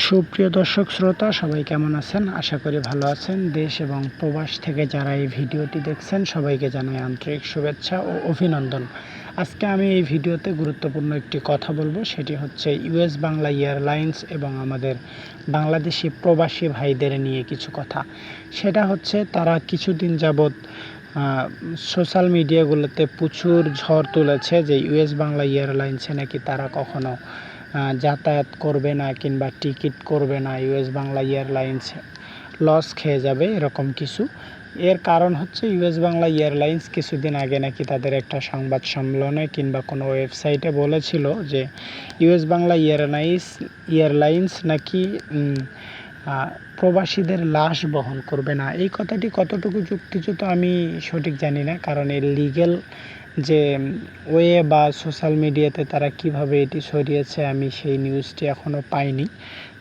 সুপ্রিয় দর্শক, শ্রোতা, সবাই কেমন আছেন? আশা করি ভালো আছেন। দেশ এবং প্রবাস থেকে যারা এই ভিডিওটি দেখছেন, সবাইকে জানাই আন্তরিক শুভেচ্ছা ও অভিনন্দন। আজকে আমি এই ভিডিওতে গুরুত্বপূর্ণ একটি কথা বলব, সেটি হচ্ছে ইউএস বাংলা এয়ারলাইন্স এবং আমাদের বাংলাদেশি প্রবাসী ভাইদের নিয়ে কিছু কথা। সেটা হচ্ছে, তারা কিছুদিন যাবৎ সোশ্যাল মিডিয়াগুলোতে প্রচুর ঝড় তুলেছে যে ইউএস বাংলা এয়ারলাইন্সে নাকি তারা কখনো যাতায়াত করবে না কিংবা টিকিট করবে না ইউএস বাংলা এয়ারলাইন্স লস খেয়ে যাবে এরকম কিছু। এর কারণ হচ্ছে ইউএস বাংলা এয়ারলাইন্স কিছুদিন আগে নাকি তাদের একটা সংবাদ সম্মেলনে কিংবা কোনো ওয়েবসাইটে বলেছিল যে ইউএস বাংলা এয়ারলাইন্স এয়ারলাইন্স নাকি প্রবাসীদের লাশ বহন করবে না। এই কথাটি কতটুকু যুক্তিযুক্ত আমি সঠিক জানি না, কারণ এর লিগেল যে ওয়ে বা সোশ্যাল মিডিয়াতে তারা কীভাবে এটি সরিয়েছে আমি সেই নিউজটি এখনও পাইনি।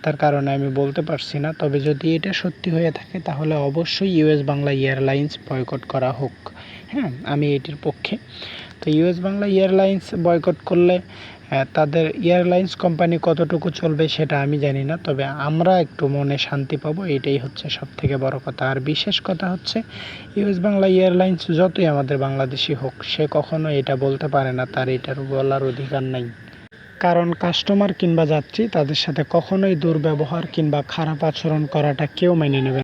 তার কারণে আমি বলতে পারছি না। তবে যদি এটা সত্যি হয়ে থাকে, তাহলে অবশ্যই ইউএস বাংলা এয়ারলাইন্স বয়কট করা হোক। হ্যাঁ আমি এটির পক্ষে। তো ইউএস বাংলা এয়ারলাইন্স বয়কট করলে তাদের এয়ারলাইন্স কোম্পানি কতটুকু চলবে সেটা আমি জানি না। তবে আমরা একটু মনে শান্তি পাবো, এটাই হচ্ছে সব থেকে বড় কথা। আর বিশেষ কথা হচ্ছে ইউএস বাংলা এয়ারলাইন্স যতই আমাদের বাংলাদেশি হোক, সে কখনো এটা বলতে পারে না, তার এটার বলার অধিকার নাই। কারণ কাস্টমার কিংবা যাত্রী, তাদের সাথে কখনোই দুর্ব্যবহার কিংবা খারাপ আচরণ করাটা কেউ মেনে নেবে।